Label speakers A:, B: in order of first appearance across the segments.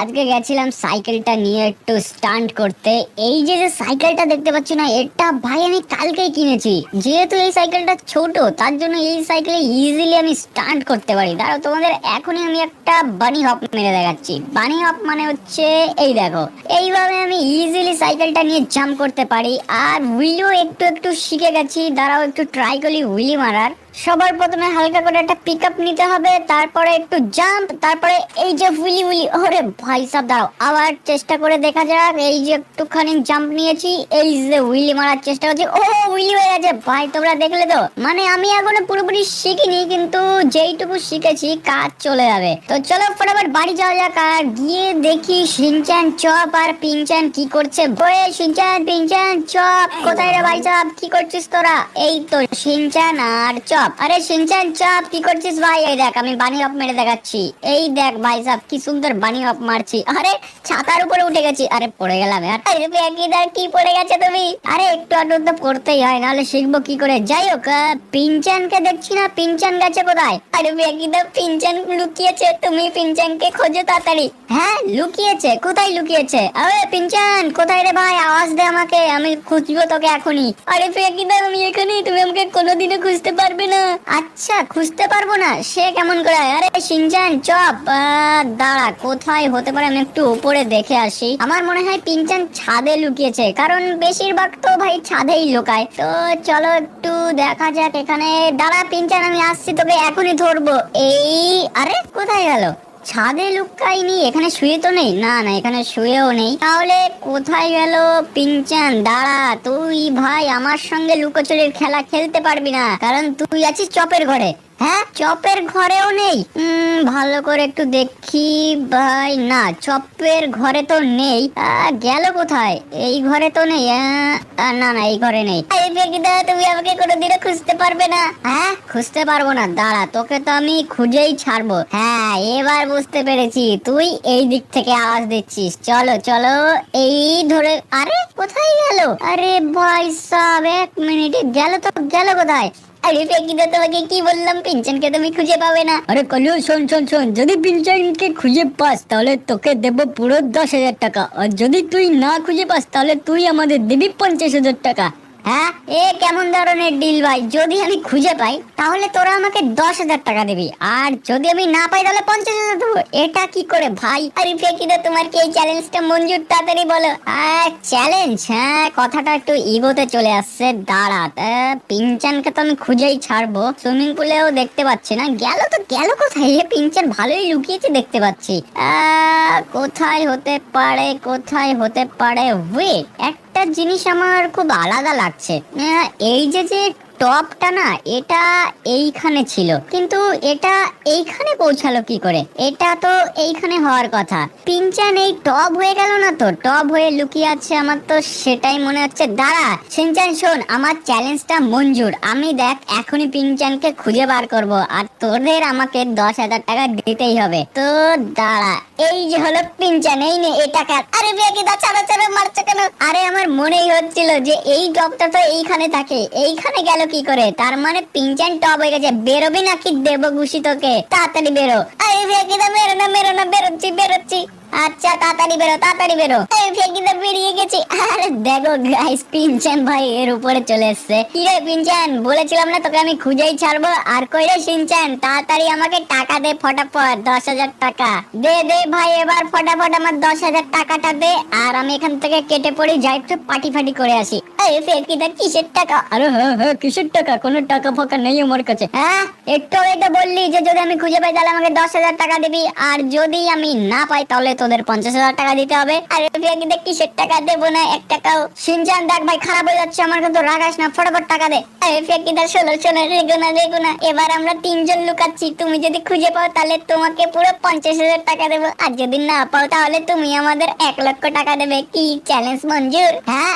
A: আজকে গেছিলাম সাইকেলটা নিয়ে একটু স্টান্ট করতে। এই যে যে সাইকেলটা দেখতে পাচ্ছি না, এটা ভাই আমি কালকেই কিনেছি। যেহেতু এই সাইকেলটা ছোট, তার জন্য এই সাইকেলে ইজিলি আমি স্টান্ট করতে পারি। দাঁড়াও, তোমাদের এখনই আমি একটা বানি হপ মেরে দেখাচ্ছি। বানি হপ মানে হচ্ছে, এই দেখো, এইভাবে আমি ইজিলি সাইকেলটা নিয়ে জাম্প করতে পারি। আর হুইলও একটু একটু শিখে গেছি। দাঁড়াও, একটু ট্রাই করি হুইলি মারার। সবার প্রথমে হালকা করে একটা পিক আপ নিতে হবে, তারপরে একটু জাম্প তারপরে এই যে হুইলি হুইলি, ওরে ভাই সাব, দাঁড়াও, আবার চেষ্টা করে দেখা যাক, এই যে একটুখানি জাম্প নিয়েছি, এই যে হুইলি মারার চেষ্টা করছি, ও হুইলি হয়ে গেছে, ভাই তোমরা দেখলে তো মানে আমি এখনও পুরোপুরি শিখিনি, কিন্তু যেইটুকু শিখেছি, কাজ চলে যাবে। তো চলো ফটাফট বাড়ি যাওয়া যাক, আর গিয়ে দেখি সিনচান চপ আর পিনচান কি করছে। বয়ে সিনচান পিনচান চপ, কোথায় রে ভাই সাব, কি করছিস তোরা? এই তো সিনচান আর চপ। আরে সিনচান চপ কি করছিস ভাই? এই দেখ আমি বানি অফ মেরে দেখাচ্ছি। এই দেখ ভাই সাব কি সুন্দর বানি অফ মারছি। আরে ছাতার উপরে উঠে গেছি। আরে পড়ে গেলাম আরে একই দেখ কি পড়ে গেছে তুমি? আরে একটু আধটু তো পড়তেই হয় নাহলে শিখব কি করে। যাই হোক আহ, পিনচানকে দেখছি না? পিনচান গেছে কোথায়? আরে একই দেখ পিনচান লুকিয়েছে। তুমি পিনচানকে খোঁজো তাড়াতাড়ি। হ্যাঁ লুকিয়েছে। কোথায় লুকিয়েছে? আরে পিনচান কোথায় রে ভাই? আওয়াজ দে আমাকে আমি খুঁজবো তোকে এখনই। আরে ফেকিদা আমি এখানে তুমি আমাকে কোনোদিনও খুঁজতে পারবে না। আচ্ছা খুঁজতে পারব না। সে কেমন করে? আরে, সিনচান, চপ। দাঁড়া, কোথায় হতে পারে আমি একটু উপরে দেখে আসি। আমার মনে হয় পিনচান ছাদে লুকিয়েছে, কারণ বেশিরভাগ তো ভাই ছাদেই লুকায়। তো চলো একটু দেখা যাক এখানে। দাঁড়া, পিনচান, আমি আসছি, তোকে এখনই ধরবো। এই, আরে, কোথায় গেল? ছাদে লুকাইনি এখানে শুয়ে তো নেই? না না, এখানে শুয়েও নেই। তাহলে কোথায় গেল পিনচান? দাঁড়া, তুই ভাই আমার সঙ্গে লুকোচুরির খেলা খেলতে পারবি না, কারণ তুই আছিস চপের ঘরে। হ্যাঁ? চপের ঘরেও নেই। ভালো করে একটু দেখি ভাই। না, চপের ঘরে তো নেই। গেল কোথায়? এই ঘরে তো নেই। না না, এই ঘরে নেই। তুমি আমাকে কোনোদিনও খুঁজতে পারবে না। হ্যাঁ? খুঁজতে পারব না। দাঁড়া, তোকে তো আমি খুঁজেই ছাড়বো। হ্যাঁ এবার বুঝতে পেরেছি। তুই এই দিক থেকে আওয়াজ দিচ্ছিস। চলো চলো। এই ধরে, আরে, কোথায় গেল? আরে, ভাই সাব এক মিনিটে গেল তো, গেল কোথায়? আরে ফেকিদা তোমাকে কি বললাম? পিঞ্চনকে তুমি খুঁজে পাবে না।
B: আরে কলিও শোন শোন শোন, যদি পিঞ্চনকে খুঁজে পাস, তাহলে তোকে দেব পুরো দশ হাজার টাকা। আর যদি তুই না খুঁজে পাস, তাহলে তুই আমাদের দিবি পঞ্চাশ হাজার টাকা।
A: হ্যাঁ? এ কেমন ধরনের ডিল ভাই? যদি আমি খুঁজে পাই, তাহলে তোরা আমাকে দশ হাজার টাকা দিবি। আর যদি আমি না পাই, তাহলে পঞ্চাশ হাজার দেবো। এটা কি করে ভাই? আরে ফেকিদা তোমার কি এই চ্যালেঞ্জটা মঞ্জুর, তাড়াতাড়ি বলো। চ্যালেঞ্জ হ্যাঁ কথাটা একটু ইগোতে চলে আসছে। দাঁড়া পিনচানকে তো আমি খুঁজেই ছাড়বো। সুইমিং পুলেও দেখতে পাচ্ছি না। গেল তো, গেল কোথায়? এ পিনচান ভালোই লুকিয়েছে দেখতে পাচ্ছি। কোথায় হতে পারে, কোথায় হতে পারে? ওয়েট একটা জিনিস আমার খুব আলাদা লাগছে। এই যে যে টপটা না, এটা এইখানে ছিল। কিন্তু এটা এইখানে পৌঁছালো কি করে? এটা তো এইখানে হওয়ার কথা। পিনচান এই টপ হয়ে গেল না তো? টপ হয়ে লুকিয়ে আছে আমার তো সেটাই মনে হচ্ছে। দাঁড়া, সিনচান, শোন, আমার চ্যালেঞ্জটা মঞ্জুর। আমি দেখ, এখনই পিনচানকে খুঁজে বার করব। আর তোদের আমাকে দশ হাজার টাকা দিতেই হবে। তো দাঁড়া, এই যে হলো পিনচান, এই নে, এটা কার? আরে বেকি দা ছাড়া ছাড়া মারছে কেন? আরে আমার মনেই হচ্ছিল যে এই টপটা তো এইখানে থাকে। এইখানে গেল কি করে? তার মানে পিঞ্চান টপ হয়ে গেছে। বেরোবি নাকি দেবো ঘুষি তোকে তাড়াতাড়ি বেরো। আরে বেরো না মেরো না, বেরোচ্ছি বেরোচ্ছি। আচ্ছা তাড়াতাড়ি বেরো তাড়াতাড়ি বেরো। এই ফেকিদা বেরিয়ে গেছি। আরে দেখো গাইস পিনচান ভাই এর উপরে চলে এসেছে। কি রে পিনচান বলেছিলাম না তোকে আমি খুঁজেই ছাড়বো? আর কই রে সিনচান তাড়াতাড়ি আমাকে টাকা দে ফটাফট দশ হাজার টাকা। দে দে ভাই এবার ফটাফট আমার দশ হাজার টাকাটা দে। আর আমি এখান থেকে কেটে পড়ি যাই একটু পাটি ফাটি করে আসি। এই ফেকিদা কিসের টাকা?
B: আরে হ্যাঁ হ্যাঁ কিসের টাকা? কোনো টাকা ফাঁকা নেই আমার কাছে।
A: হ্যাঁ একটু এটা বললি যে যদি আমি খুঁজে পাই তাহলে আমাকে দশ হাজার টাকা দিবি। আর যদি আমি না পাই তাহলে তোদের পঞ্চাশ হাজার টাকা দিতে হবে। আর টাকা দেবো না, এক টাকাও। সিনচান, দেখ ভাই, খারাপ হয়ে যাচ্ছে, আমার কিন্তু রাগাস না, ফটাফট টাকা দে। আরে রেগো না রেগো না এবার আমরা তিনজন লুকাচ্ছি, তুমি যদি খুঁজে পাও তাহলে তোমাকে পুরো পঞ্চাশ হাজার টাকা দেবো। আর যদি না পাও তাহলে তুমি আমাদের এক লক্ষ টাকা দেবে, কি চ্যালেঞ্জ মঞ্জুর? হ্যাঁ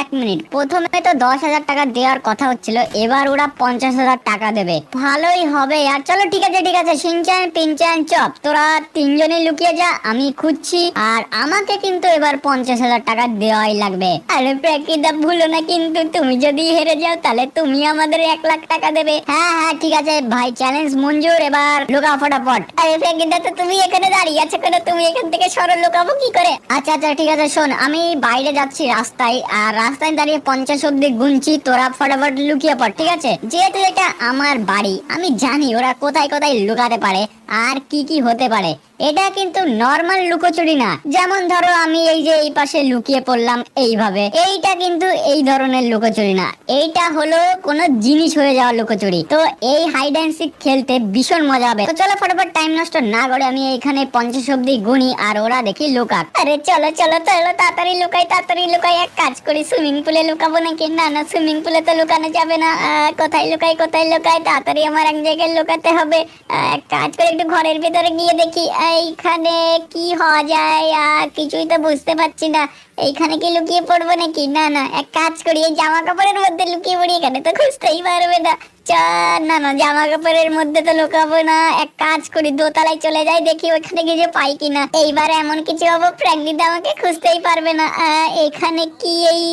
A: এক মিনিট। প্রথমে তো দশ হাজার টাকা দেওয়ার কথা হচ্ছিল, এবার ওরা পঞ্চাশ হাজার টাকা দেবে। ভালোই হবে, আর চলো, ঠিক আছে ঠিক আছে। সিনচান, পিনচান, চপ, তোরা তিনজনে লুকিয়ে যা আমি খুঁজছি আর আমাকে কিন্তু এবার পঞ্চাশ হাজার টাকা দেওয়াই লাগবে। আরে প্রাকৃতা ভুলো না কিন্তু। তুমি যদি হেরে যাও, তাহলে তুমি আমাদের এক লাখ টাকা দেবে। হ্যাঁ হ্যাঁ ঠিক আছে। ভাই চ্যালেঞ্জ মঞ্জুর এবার। লুকা ফটাফট। আরে প্রাকৃতা তো তুমি এখানে দাঁড়িয়ে আছো কেন? তুমি এখান থেকে সরো লুকাবো কি করে? আচ্ছা আচ্ছা ঠিক আছে, শোন, আমি বাইরে যাচ্ছি রাস্তায়। আর রাস্তায় দাঁড়িয়ে পঞ্চাশ অব্দি গুনছি, তোরা ফটাফট লুকিয়ে পড়, ঠিক আছে? যেহেতু এটা আমার বাড়ি, আমি জানি ওরা কোথায় কোথায় লুকাতে পারে। আর কি কি হতে পারে? এটা কিন্তু নর্মাল লুকোচুরি না। যেমন ধরো আমি এই যে এই পাশে লুকিয়ে পড়লাম এইভাবে। এইটা কিন্তু এই ধরনের লুকোচুরি না। এইটা হলো কোনো জিনিস হয়ে যাওয়া লুকোচুরি। তো এই হাইড অ্যান্ড সিক খেলতে ভীষণ মজা হবে। তো চলো ফটাফট টাইম নষ্ট না করে আমি এখানে পঞ্চাশ অব্দি গুনি আর ওরা দেখি লুকাক। আরে চলো চলো চলো, তাড়াতাড়ি লুকাই তাড়াতাড়ি লুকাই। এক কাজ করি সুইমিং পুলে লুকাবো নাকি? না না সুইমিং পুলে তো লুকানো যাবে না। কোথায় লুকাই কোথায় লুকাই? তাড়াতাড়ি আমার এক জায়গায় লুকাতে হবে। এক কাজ করে একটু ঘরের ভিতরে গিয়ে দেখি, এইখানে কি হওয়া যায় আর কিছুই তো বুঝতে পারছি না। এইখানে কি লুকিয়ে পড়ব নাকি? না না, এক কাজ করি, এই জামা কাপড়ের মধ্যে লুকিয়ে পড়ি, এখানে তো খুঁজতেই পারবে না। চা, না না জামা কাপড়ের মধ্যে তো লুকাবো না। এক কাজ করি, দোতলায় চলে যাই, দেখি ওখানে কিছু পাই কিনা। এইবার এমন কিছু হব প্র্যাকটিস আমাকে খুঁজতেই পারবে না। এখানে কি এই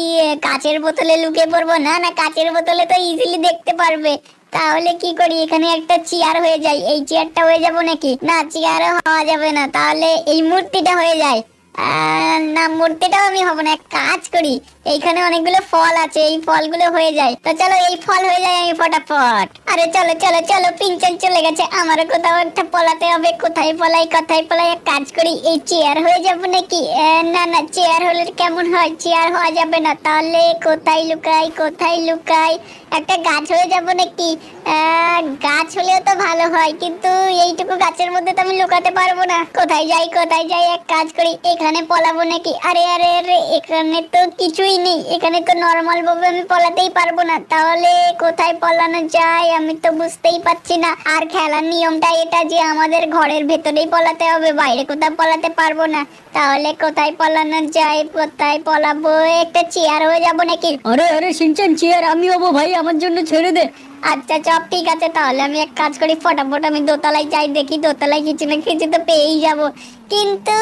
A: কাচের বোতলে লুকিয়ে পড়ব? না না, কাচের বোতলে তো ইজিলি দেখতে পারবে। তাহলে কি করি? এখানে একটা চেয়ার হয়ে যায়। এই চেয়ারটা হয়ে যাব নাকি? না চেয়ারও হওয়া যাবে না। তাহলে এই মূর্তিটা হয়ে যায়। না, মূর্তিটাও আমি হব না। কাজ করি। এইখানে অনেকগুলো ফল আছে, এই ফলগুলো হয়ে যায়। তো চলো এই ফল হয়ে যায় আমি ফটাফট। আরে চলো চলো চলো, পিঞ্চন চলে গেছে। আমারও কোথাও একটা পলাতে হবে। কোথায় পলাই কোথায় পলাই, এক কাজ করি, এই চেয়ার হয়ে যাব নাকি? না না চেয়ার হলে কেমন হয়? চেয়ার হওয়া যাবে না। তাহলে কোথায় লুকাই কোথায় লুকাই? একটা গাছ হয়ে যাব নাকি? গাছ হলেও তো ভালো হয়, কিন্তু এইটুকু গাছের মধ্যে তো আমি লুকাতে পারব না। কোথায় যাই কোথায় যাই, এক কাজ করি, এখানে পলাবো নাকি? আরে আরে আরে, এখানে তো কিছুই নেই এখানে তো নর্মাল ভাবে আমি পলাতেই পারব না। তাহলে কোথায় পলানো যায় আমি তো বুঝতেই পারছি না। আর খেলার নিয়মটা এটা যে আমাদের ঘরের ভেতরেই পলাতে হবে, বাইরে কোথাও পলাতে পারব না। তাহলে কোথায় পলানো যায়, কোথায় পলাবো? একটা চেয়ার হয়ে যাব নাকি?
B: আরে আরে, সিনচান চেয়ার আমি হব ভাই, আমার জন্য ছেড়ে দে।
A: আচ্ছা চপ ঠিক আছে, তাহলে আমি এক কাজ করি, ফটাফট আমি দোতলায় যাই, দেখি দোতলায় কিছু না কিছু তো পেয়েই যাব। কিন্তু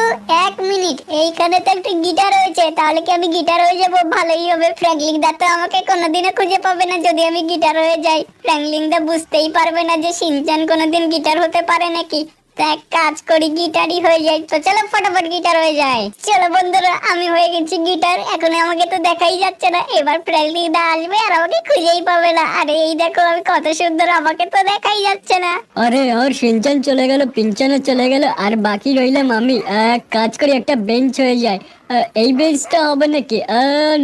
A: এক মিনিট, এইখানে তো একটা গিটার রয়েছে, তাহলে কি আমি গিটার হয়ে যাব? ভালোই হবে ফ্র্যাঙ্কলিং দা তো আমাকে কোনোদিনও খুঁজে পাবে না, যদি আমি গিটার হয়ে যাই। ফ্র্যাঙ্কলিং দা বুঝতেই পারবে না যে সিনচান কোনোদিন গিটার হতে পারে নাকি। এক কাজ করি, গিটারই হয়ে যায়। তো চলো ফটাফট গিটার হয়ে যায়। চলো বন্ধুরা, আমি হয়ে গেছি গিটার। এখন আমাকে তো দেখাই যাচ্ছে না। এবার প্র্যাকটিস দা আসবে আর আমাকে খুঁজেই পাবে না। আরে এই দেখো, আমি কত সুন্দর, আমাকে তো দেখাই যাচ্ছে না।
B: আরে আর সিনচান চলে গেল পিনচানও চলে গেল। আর বাকি রইলাম আমি। এক কাজ করি, একটা বেঞ্চ হয়ে যায়। এই বেঞ্চটা হবে নাকি?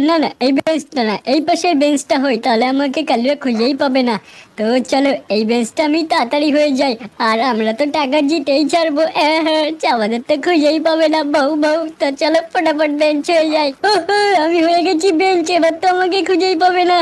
B: না না এই বেঞ্চটা না এই পাশের বেঞ্চটা হয় তাহলে আমাকে কালিয়া খুঁজেই পাবে না। তো চলো এই বেঞ্চটা আমি তাড়াতাড়ি হয়ে যাই আর আমরা তো টাকা জিতেই ছাড়বো। আহ, হ্যাঁ, আমাদের তো খুঁজেই পাবে না বউ বউ। তো চলো ফটাফট বেঞ্চ হয়ে যাই। আমি হয়ে গেছি বেঞ্চ এবার তো আমাকে খুঁজেই পাবে না।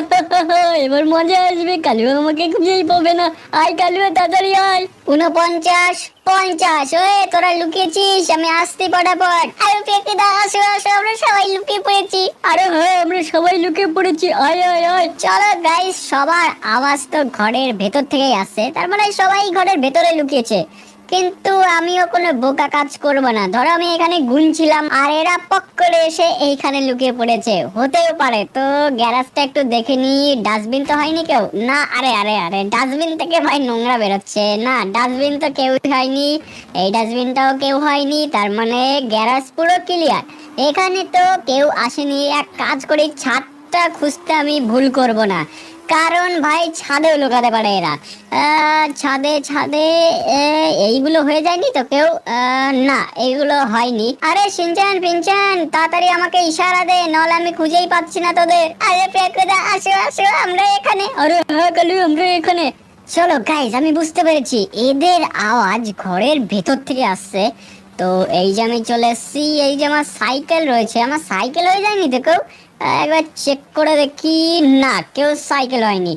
B: এবার মজা আসবে কালুয়া আমাকে খুঁজেই পাবে না। আয় কালুয়া তাড়াতাড়ি আয়।
A: উনপঞ্চাশ পঞ্চাশ। ওয়ে তোরা লুকিয়েছিস আমি আসছি পটাপট। আরে পেকে দা আসো আসো আমরা সবাই লুকিয়ে পড়েছি।
B: আরে হ্যাঁ আমরা সবাই লুকিয়ে পড়েছি। আয় আয় আয়।
A: চলো গাইস সবার আওয়াজ তো ঘরের ভেতর থেকেই আসছে। তার মানে সবাই ঘরের ভেতরে লুকিয়েছে। কিন্তু আমিও কোনো বোকা কাজ করব না। ধরো আমি এখানে গুনছিলাম, আর এরা পক করে এসে এইখানে লুকিয়ে পড়েছে। হতেও পারে, তো গ্যারাজটা একটু দেখে নি। ডাস্টবিন তো হয়নি কেউ? না, আরে আরে আরে, ডাস্টবিন থেকে ভাই নোংরা বেরোচ্ছে। না, ডাস্টবিন তো কেউ হয়নি, এই ডাস্টবিনটাও কেউ হয়নি, তার মানে গ্যারাজ পুরো ক্লিয়ার এখানে তো কেউ আসেনি, এক কাজ করি, ছাদটা খুঁজতে আমি ভুল করব না। কারণ ভাই ছাদেও লুকাতে পারে এরা। ছাদে ছাদে এইগুলো হয়ে যায়নি তো কেউ? না, এইগুলো হয়নি। আরে সিনচান পিনচান তাড়াতাড়ি আমাকে ইশারা দে, নলে আমি খুঁজেই পাচ্ছি না তোদের। আরে প্রেকদা আসো আসো, আমরা এখানে।
B: আরে হ্যাঁ কালু, আমরা এখানে।
A: চলো গাইজ আমি বুঝতে পেরেছি। এদের আওয়াজ ঘরের ভেতর থেকে আসছে। তো এই যে আমি চলে এসেছি, এই যে আমার সাইকেল রয়েছে। আমার সাইকেল হয়ে যায়নি তো কেউ? একবার চেক করে দেখি, না, কেউ সাইকেল হয়নি।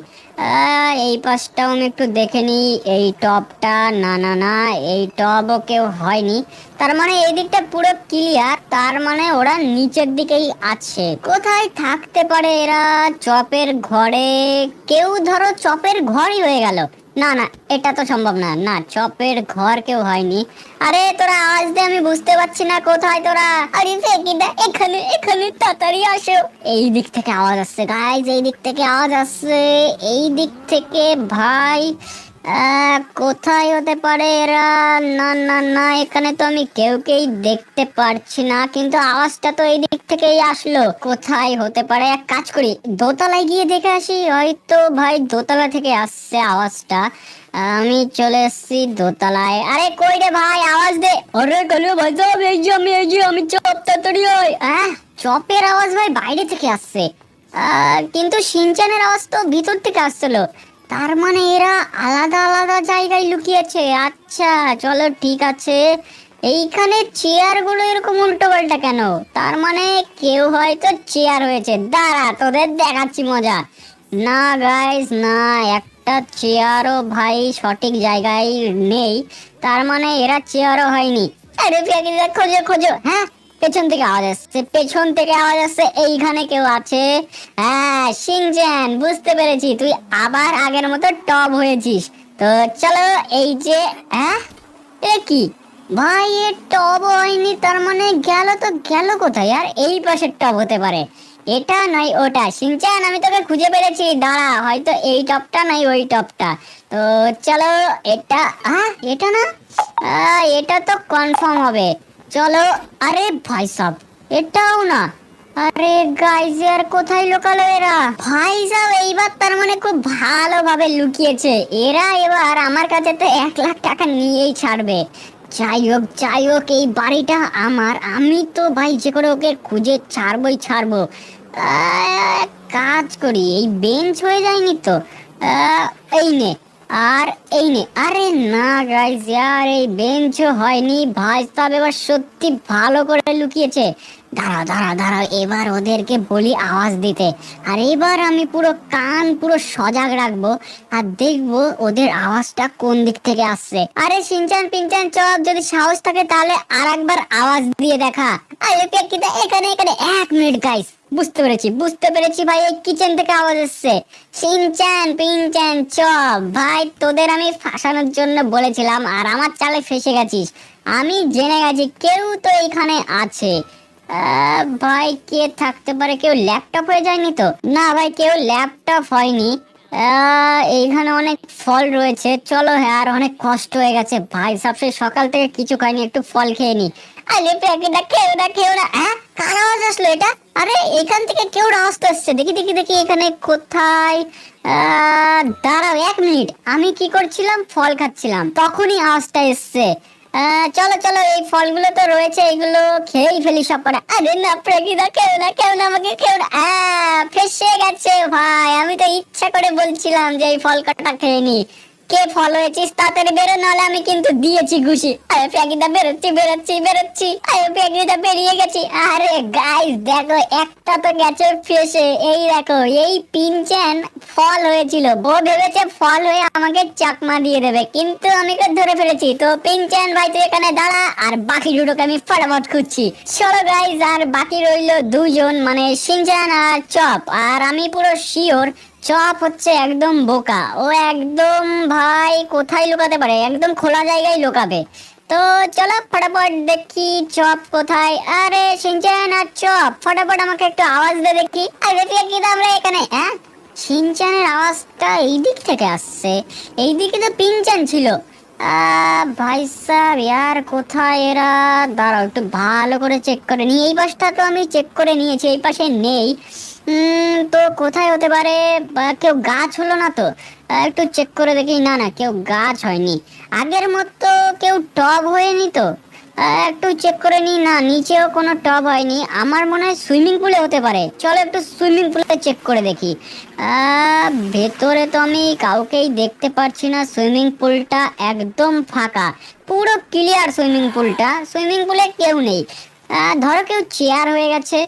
A: এই পাশটাও আমি একটু দেখে নিই, এই টপটা না না না, এই টপও কেউ হয়নি। তার মানে এই দিকটা পুরো ক্লিয়ার তার মানে ওরা নিচের দিকেই আছে। কোথায় থাকতে পারে এরা? চপের ঘরে, কেউ ধরো চপের ঘরই হয়ে গেল। না না, এটা তো সম্ভব না। না, চপের ঘর কেউ হয়নি। আরে, তোরা আওয়াজ দে, আমি বুঝতে পারছি না কোথায় তোরা। আরে ফেকিটা এখানে এখানে, তাড়াতাড়ি আসো। এই দিক থেকে আওয়াজ আসছে গাইজ এই দিক থেকে আওয়াজ আসছে। এই দিক থেকে, ভাই কোথায় হতে পারে এরা? না না না এখানে তো আমি কেউ কেই দেখতে পারছি না কিন্তু আওয়াজটা তো এই দিক থেকেই আসলো। কোথায় হতে পারে? এক কাজ করি দোতলায় গিয়ে দেখে আসি হয়তো ভাই দোতলা থেকে আসছে আওয়াজটা। আমি চলে এসেছি দোতলায়। আরে কই রে ভাই আওয়াজ দে।
B: আরে কালু ভাই সাহেব এই যে আমি এই যে আমি চপ তাড়াতাড়ি হয়।
A: হ্যাঁ চপের আওয়াজ ভাই বাইরে থেকে আসছে। কিন্তু সিনচানের আওয়াজ তো ভিতর থেকে আসছিল। তার মানে এরা আলাদা আলাদা জায়গায় লুকিয়েছে। আচ্ছা চলো ঠিক আছে। এইখানে চেয়ারগুলো এরকম উল্টো পাল্টা কেন? তার মানে কেউ হয়তো চেয়ার হয়েছে। দাঁড়া, তোদের দেখাচ্ছি মজা। না গাইস না, একটা চেয়ারও ভাই সঠিক জায়গায় নেই। তার মানে এরা চেয়ারও হয়নি। খোঁজো খোঁজো হ্যাঁ? পেছন থেকে আওয়াজ আসছে, পেছন থেকে আওয়াজ আসছে, এইখানে কেউ আছে। হ্যাঁ সিংচেন বুঝতে পেরেছি, তুই আবার আগের মতো টপ হয়েছিস। তো চলো, এই যে হ্যাঁ এ কি? ভাই, এ টব হয়নি, তার মানে গেল তো, গেল কোথায়? আর এই পাশের টব হতে পারে। এটা নয়, ওটা। সিংচান আমি তোকে খুঁজে পেরেছি দাঁড়া, হয়তো এই টপটা নয়, ওই টপটা। তো চলো, এটা হ্যাঁ এটা না? এটা তো কনফার্ম হবে। চলো, আরে ভাই সাব, এটাও না। আরে গাইজ আর কোথায় লোকালো এরা? ভাই সাব, এইবার তার মানে খুব ভালোভাবে লুকিয়েছে। এরা এবার আমার কাছে তো এক লাখ টাকা নিয়েই ছাড়বে। যাই হোক যাই হোক, এই বাড়িটা আমার। আমি তো ভাই যে করে ওকে খুঁজে ছাড়বই ছাড়বো। কাজ করি, এই বেঞ্চ হয়ে যায়নি তো। এই নে। আর এই নে, আরে না গাইজ আর এই বেঞ্চও হয়নি। সাহেব এবার সত্যি ভালো করে লুকিয়েছে। দাঁড়াও দাঁড়াও দাঁড়াও, এবার ওদেরকে বলি আওয়াজ দিতে। আর এবার আমি পুরো কান পুরো সজাগ রাখব আর দেখব ওদের আওয়াজটা কোন দিক থেকে আসছে। আরে সিনচান, পিনচান চপ যদি সাহস থাকে তাহলে আর একবার আওয়াজ দিয়ে দেখা। আরে এখানে এখানে, এক মিনিট গাইস বুঝতে পেরেছি বুঝতে পেরেছি ভাই, এই কিচেন থেকে আওয়াজ এসছে। সিনচান পিনচান চপ। ভাই, তোদের আমি ফাঁসানোর জন্য বলেছিলাম আর আমার চালে ফেসে গেছিস। আমি জেনে গেছি, কেউ তো এইখানে আছে। ভাই, কে থাকতে পারে? কেউ ল্যাপটপ হয়ে যায়নি তো? না ভাই, কেউ ল্যাপটপ হয়নি। এইখানে অনেক ফল রয়েছে। চলো হ্যাঁ আর অনেক কষ্ট হয়ে গেছে। ভাই সবসে সকাল থেকে কিছু খাইনি, একটু ফল খেয়ে নি। আরে প্যাকেটটা খেও না খেও না। হ্যাঁ? কার আওয়াজ আসলো এটা? আরে, এখান থেকে কেউ আসছে দেখি দেখি দেখি, এখানে কোথায়? দাঁড়াও এক মিনিট। আমি কি করছিলাম? ফল খাচ্ছিলাম। তখনই আওয়াজটা এসছে। চলো চলো, এই ফলগুলো তো রয়েছে, এগুলো খেয়েই ফেলি সব কটা আরে না প্রকৃতা কেউ না কেউ না, আমাকে কেউ না। ফেসে গেছে, ভাই। আমি তো ইচ্ছা করে বলছিলাম যে এই ফল কটা খেয়ে নি। কে ফল হয়েছিস তাড়াতাড়ি বেরো, নাহলে আমি কিন্তু দিয়েছি ঘুষি। আরে প্যাকিটা বেরোচ্ছি বেরোচ্ছি বেরোচ্ছি। আরে প্যাকিটা বেরিয়ে গেছি। আরে গাইস দেখো, একটা তো গেছে ফেসে এই দেখো, এই পিনচেন ফল হয়েছিল। ও ভেবেছে ফল হয়ে আমাকে চাকমা দিয়ে দেবে। কিন্তু আমি ওকে ধরে ফেলেছি। তো পিনচেন ভাই, তুই এখানে দাঁড়া, আর বাকি দুটোকে আমি ফটাফট খুঁজছি। চলো গাইস আর বাকি রইল দুজন মানে সিনচান আর চপ। আর আমি পুরো শিওর চপ হচ্ছে একদম বোকা। ও একদম ভাই কোথায় লুকাতে পারে? একদম খোলা জায়গায় লুকাবে। তো চলো ফটাফট দেখি চপ কোথায়। আরে, সিনচান আর চপ, ফটাফট আমাকে একটু আওয়াজ দে দেখি। আরে কি আমরা এখানে হ্যাঁ? সিনচানের আওয়াজটা এই দিক থেকে আসছে। এই দিকে তো পিনচান ছিল। ভাই সাহেব, ইয়ার কোথায় এরা? দাঁড়াও, একটু ভালো করে চেক করে নিই এই পাশটা তো আমি চেক করে নিয়েছি, এই পাশে নেই। তো কোথায় হতে পারে? কেউ গাছ হলো না তো? একটু চেক করে দেখি। না না, কেউ গাছ হয়নি। আগের মতো কেউ টব হয়নি তো? একটু চেক করে নি না, নিচেও কোনো টব হয়নি। আমার মনে হয় সুইমিং পুলে হতে পারে। চলো একটু সুইমিং পুলে চেক করে দেখি। ভেতরে তো আমি কাউকেই দেখতে পারছি না। সুইমিং পুলটা একদম ফাঁকা। পুরো ক্লিয়ার সুইমিং পুলটা সুইমিং পুলে কেউ নেই। ধরো কেউ চেয়ার হয়ে গেছে।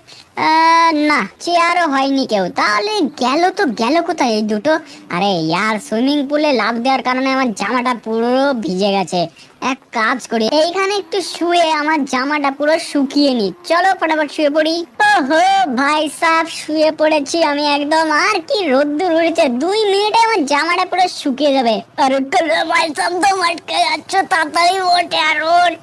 A: না চেয়ারও হয়নি কেউ। তাহলে গেল তো, গেল কোথায় এই দুটো? আরে ইয়ার সুইমিং পুলে লাভ দেওয়ার কারণে আমার জামাটা পুরো ভিজে গেছে। এক কাজ করি, এইখানে একটু শুয়ে আমার জামাটা পুরো শুকিয়ে নি চলো ফটাফট শুয়ে পড়ি। ওহো, ভাই সাহ শুয়ে পড়েছি আমি একদম। আর কি রোদ্দুর উড়েছে। দুই মিনিটে আমার জামাটা পুরো শুকিয়ে যাবে। আরে ভাই সাহ তো আটকে যাচ্ছ, তাড়াতাড়ি ওঠে, আর ওঠ।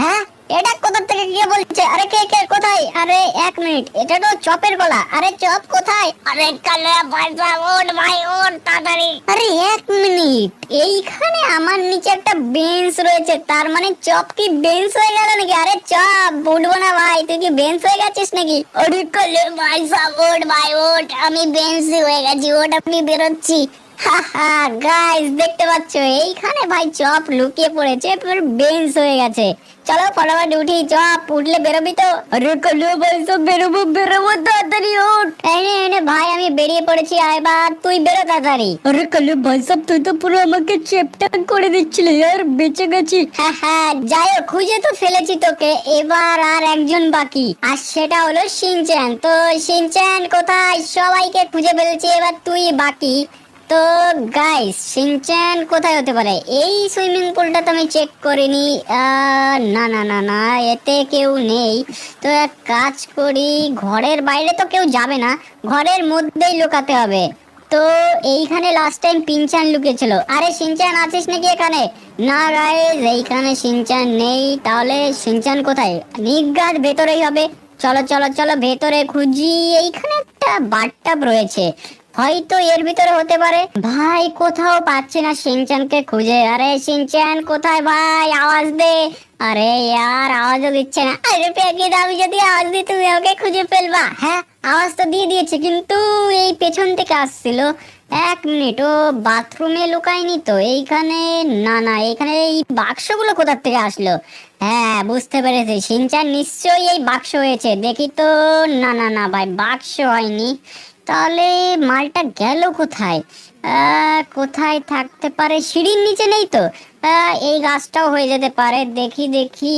A: হ্যাঁ? এটা কোথা থেকে কে বলছে? আরে কে কে, কোথায়? আরে এক মিনিট, এটা তো চপের গলা। আরে চপ কোথায়? আরে কালে সাহ ওঠ ভাই ওঠ তাড়াতাড়ি। আরে এক মিনিট, এইখানে আমার নিচে একটা বেঞ্চ রয়েছে। তার মানে চপ কি বেঞ্চ হয়ে গেল নাকি? আরে চপ উঠবো না ভাই, তুই কি বেঞ্চ হয়ে গেছিস নাকি? আরে কালে সাহ ওঠ ভাই ওঠ আমি বেঞ্চ হয়ে গেছি ওঠ আমি বেরোচ্ছি। গাইস দেখতে পাচ্ছ এইখানে ভাই চপ লুকিয়ে পড়েছে পুরো বেঞ্চ হয়ে গেছে। চলো ফটাফট উঠি চপ উঠলে বেরোবি তো?
B: আরে কালু ভাই সব বেরোবো বেরোবো তাড়াতাড়ি ওঠ।
A: এনে এনে ভাই আমি বেরিয়ে পড়েছি এবার তুই বেরো তাড়াতাড়ি।
B: আরে কালু ভাই সব তুই তো পুরো আমাকে চেপটা করে দিচ্ছিলি আর বেঁচে গেছি।
A: হ্যাঁ হ্যাঁ যাই হোক খুঁজে তো ফেলেছি তোকে এবার আর একজন বাকি। আর সেটা হলো সিনচ্যান। তো সিনচ্যান কোথায়? সবাইকে খুঁজে ফেলেছি এবার তুই বাকি। তো গাইস সিনচ্যান কোথায় হতে পারে? এই সুইমিং পুলটা তো আমি চেক করিনি। না না না না, এতে কেউ নেই। তো এক কাজ করি, ঘরের বাইরে তো কেউ যাবে না, ঘরের মধ্যেই লুকাতে হবে। তো এইখানে লাস্ট টাইম পিনচান লুকিয়েছিল আরে সিনচান আছিস নাকি এখানে? না গাইজ এইখানে সিনচান নেই। তাহলে সিনচান কোথায়? নিগাদ ভেতরেই হবে। চলো চলো চলো, ভেতরে খুঁজি। এইখানে একটা বাথটাব রয়েছে। হয়তো এর ভিতরে হতে পারে। ভাই, কোথাও পাচ্ছি না সিনচানকে খুঁজে। আরে সিনচান কোথায় ভাই? আওয়াজ দে। আরে ইয়ার আওয়াজও দিচ্ছে না। আরে পেকিদ আমি যদি আওয়াজ দিই, তুমি ওকে খুঁজে ফেলবা। হ্যাঁ আওয়াজ তো দিয়ে দিয়েছে, কিন্তু এই পেছন থেকে আসছিল। এক মিনিট, ও বাথরুমে লুকায়নি তো? এইখানে, না না, এখানে এই বাক্সগুলো কোথার থেকে আসলো? হ্যাঁ বুঝতে পেরেছি। সিনচান নিশ্চয়ই এই বাক্স হয়েছে। দেখি তো, না না না, ভাই, বাক্স হয়নি। তাহলে মালটা গেল কোথায়? কোথায় থাকতে পারে? সিঁড়ির নিচে নেই তো? এই গাছটাও হয়ে যেতে পারে। দেখি দেখি।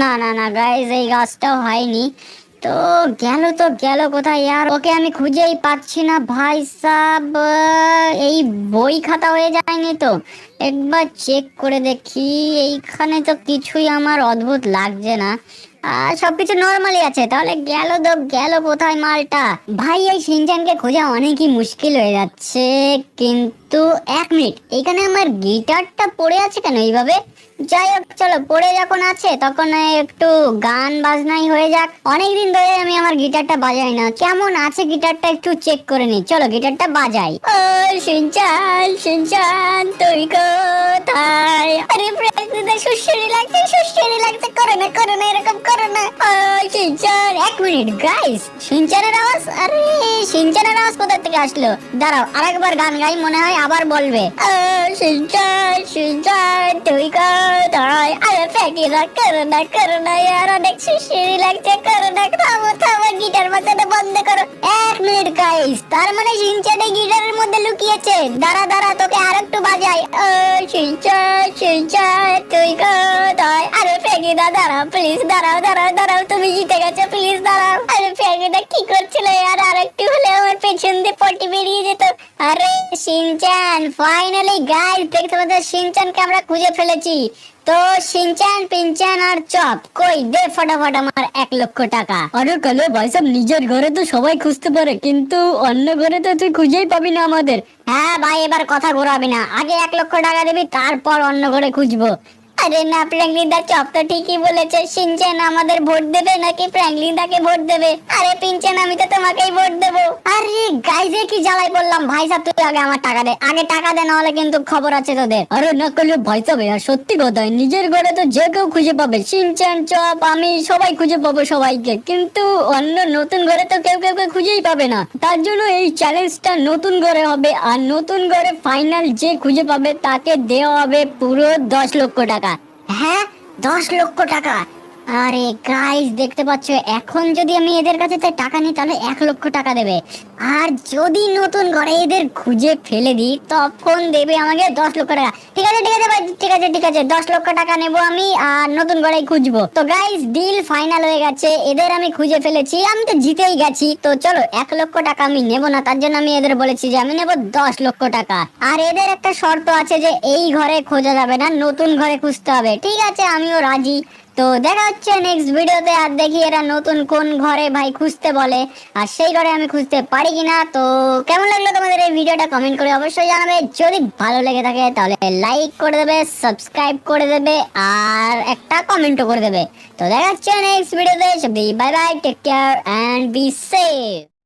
A: না না না গাইজ এই গাছটাও হয়নি। তো গেল তো, গেল কোথায়? আর ওকে আমি খুঁজেই পাচ্ছি না। ভাই সাব এই বই খাতা হয়ে যায়নি তো? একবার চেক করে দেখি। এইখানে তো কিছুই আমার অদ্ভুত লাগছে না। আর সবকিছু নর্মালি আছে। তাহলে গেল তো, গেল কোথায় মালটা? ভাই, এই সিনচানকে খোঁজা অনেকই মুশকিল হয়ে যাচ্ছে। কিন্তু এক মিনিট, এখানে আমার গিটারটা পড়ে আছে কেন এইভাবে? যাই হোক, চলো, পড়ে যখন আছে তখন একটু গান বাজনাই হয়ে যাক। অনেকদিন ধরে আমি আমার গিটারটা বাজাই না। কেমন আছে গিটারটা একটু চেক করে নি। চলো, গিটারটা বাজাই। ও সিনচান সিনচান তুই কোথায়? আরে প্রেসিডেন্ট সুশ্রী লাগছে সুশ্রী লাগছে। করে না করে না, এরকম করে না। ও সিনচান এক মিনিট গাইস সিনচানের আওয়াজ, আরে সিনচানের আওয়াজ কোথা থেকে আসলো? দাঁড়াও, আরেকবার গান গাই, মনে হয় আবার বলবে। ও সিনচান সিনচান তুই কোথায় আরে ফেকি না করে না করে না यार অনেক সুশ্রী লাগছে করে না থামো থামো, গিটার বাজানো বন্ধ করো। এক মিনিট গাইস তার মানে সিনচান গিটারের মধ্যে লুকিয়েছে। দাঁড়া দাঁড়া, তোকে আরেকটু বাজাই। ও সিনচান শিনচা তুই কোথায় দাঁড়াও প্লিজ দাঁড়াও দাঁড়াও দাঁড়াও তুমি জিতে গেছো প্লিজ দাঁড়াও। আরে কি করছিল আর আরেকটু হলে আমার পেছন দিয়ে পটি বেরিয়ে যেত। আরে সিনচান ফাইনালি গাইস দেখতে পাচ্ছ সিনচানকে আমরা খুঁজে ফেলেছি। তো সিনচান পিনচান আর চপ কই দে ফটাফট আমার এক লক্ষ টাকা।
B: আরে কালু ভাই সব নিজের ঘরে তো সবাই খুঁজতে পারে কিন্তু অন্য ঘরে তো তুই খুঁজেই পাবি না আমাদের।
A: হ্যাঁ ভাই এবার কথা ঘোরাবি না। আগে এক লক্ষ টাকা দিবি তারপর অন্য ঘরে খুঁজবো। আরে না ফ্র্যাঙ্কলিন দা চপ তো ঠিকই বলেছে। সিনচান আমাদের ভোট দেবে নাকি ফ্র্যাঙ্কলিন দাকে ভোট দেবে? আরে, পিনচেন, আমি তো তোমাকেই ভোট দেবো। আরে গাইজে কি জ্বালাই বললাম? ভাই সাহেব তুই আগে আমার টাকা দে। আগে টাকা দে, নাহলে কিন্তু খবর আছে তোদের।
B: আরে না কালু ভাই সব আর সত্যি কথাই নিজের ঘরে তো যে কেউ খুঁজে পাবে। সিনচান চপ, আমি সবাই খুঁজে পাবো সবাইকে। কিন্তু অন্য নতুন ঘরে তো কেউ কেউ খুঁজেই পাবে না। তার জন্য এই চ্যালেঞ্জটা নতুন ঘরে হবে। আর নতুন ঘরে ফাইনাল যে খুঁজে পাবে, তাকে দেওয়া হবে পুরো দশ লক্ষ টাকা।
A: হ্যাঁ? দশ লক্ষ টাকা? আরে গাইস দেখতে পাচ্ছ, এখন যদি আমি এদের কাছে টাকা নিই, তাহলে এক লক্ষ টাকা দেবে। আর যদি নতুন ঘরে এদের খুঁজে ফেলে দিই, তখন দেবে আমাকে দশ লক্ষ টাকা। ঠিক আছে ঠিক আছে ভাই, ঠিক আছে ঠিক আছে, দশ লক্ষ টাকা নেব আমি, আর নতুন ঘরে খুঁজবো। তো গাইস ডিল ফাইনাল হয়ে গেছে, এদের আমি খুঁজে ফেলেছি, আমি তো জিতেই গেছি। তো চলো, এক লক্ষ টাকা আমি নেব না, তার জন্য আমি এদের বলেছি যে আমি নেব দশ লক্ষ টাকা। আর এদের একটা শর্ত আছে যে এই ঘরে খোঁজা যাবে না, নতুন ঘরে খুঁজতে হবে। ঠিক আছে, আমিও রাজি। তো দেখা হচ্ছে নেক্সট ভিডিওতে আর দেখি এরা নতুন কোন ঘরে ভাই খুঁজতে বলে। আর সেই ঘরে আমি খুঁজতে পারি কিনা। তো কেমন লাগল তোমাদের এই ভিডিওটা কমেন্ট করে অবশ্যই জানাবে। যদি ভালো লেগে থাকে, তাহলে লাইক করে দেবে সাবস্ক্রাইব করে দেবে, আর একটা কমেন্টও করে দেবে। তো দেখা হচ্ছে নেক্সট ভিডিওতে bye bye take care and be safe